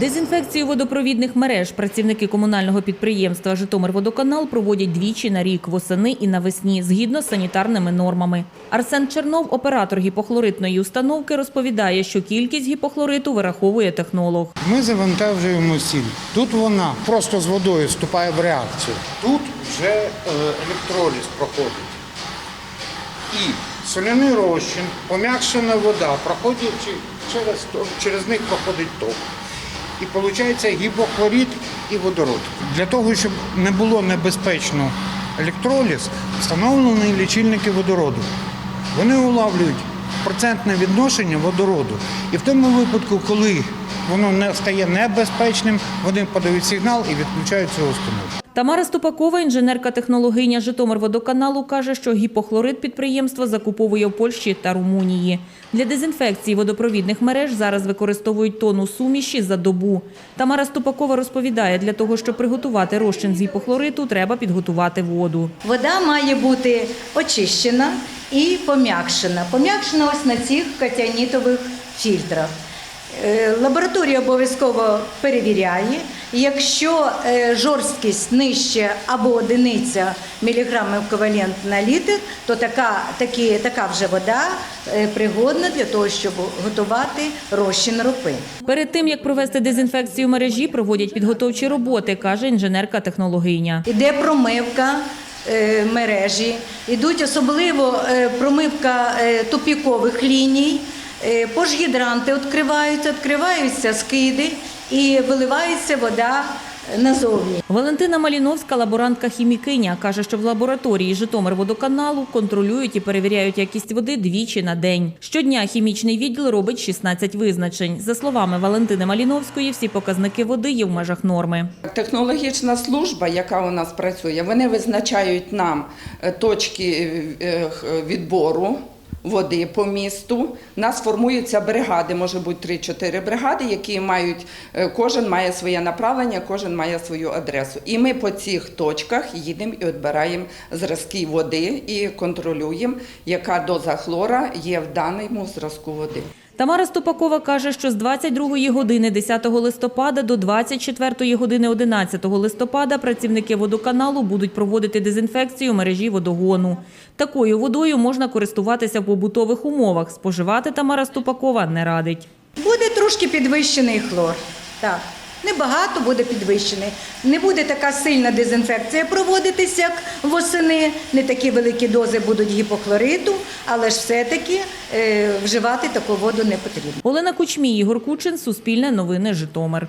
Дезінфекцію водопровідних мереж працівники комунального підприємства Житомирводоканал проводять двічі на рік восени і навесні згідно з санітарними нормами. Арсен Чернов, оператор гіпохлоритної установки, розповідає, що кількість гіпохлориту вираховує технолог. Ми завантажуємо сіль. Тут вона просто з водою вступає в реакцію. Тут вже е, електроліз проходить. І соляний розчин, пом'якшена вода, проходячи через, через них проходить ток. І виходить гіпохлорид і водород. Для того, щоб не було небезпечно електроліз, встановлені лічильники водороду. Вони улавлюють процентне відношення водороду. І в тому випадку, коли воно не стає небезпечним, вони подають сигнал і відключають цю установку. Тамара Ступакова, інженерка-технологиня Житомирводоканалу, каже, що гіпохлорид підприємство закуповує в Польщі та Румунії. Для дезінфекції водопровідних мереж зараз використовують тонну суміші за добу. Тамара Ступакова розповідає, для того, щоб приготувати розчин з гіпохлориту, треба підготувати воду. Вода має бути очищена і пом'якшена. Пом'якшена ось на цих катіанітових фільтрах. Е, Лабораторія обов'язково перевіряє. Якщо е, жорсткість нижче або одиниця міліграмів еквівалент на літр, то така, такі, така вже вода е, пригодна для того, щоб готувати розчин ропи. Перед тим, як провести дезінфекцію мережі, проводять підготовчі роботи, каже інженерка-технологиня. Іде промивка мережі, ідуть особливо промивка тупікових ліній, пожгідранти відкриваються, відкриваються скиди і виливається вода назовні. Валентина Маліновська, лаборантка хімікиня, каже, що в лабораторії Житомирводоканалу контролюють і перевіряють якість води двічі на день. Щодня хімічний відділ робить 16 визначень. За словами Валентини Маліновської, всі показники води є в межах норми. Технологічна служба, яка у нас працює, вони визначають нам е, точки е, відбору води по місту. У нас формуються бригади, може бути 3-4 бригади, які мають, е, кожен має своє направлення, кожен має свою адресу. І ми по цих точках їдемо і відбираємо зразки води і контролюємо, яка доза хлора є в даному зразку води. Тамара Ступакова каже, що з 22 години 10 листопада до 24 години 11 листопада працівники водоканалу будуть проводити дезінфекцію мережі водогону. Такою водою можна користуватися в побутових умовах. Споживати Тамара Ступакова не радить. Буде трошки підвищений хлор. Так. Небагато буде підвищений. Не буде така сильна дезінфекція проводитися, як восени. Не такі великі дози будуть гіпохлориту, але ж все-таки е, вживати таку воду не потрібно. Олена Кучмій, Ігор Кучин, Суспільне новини, Житомир.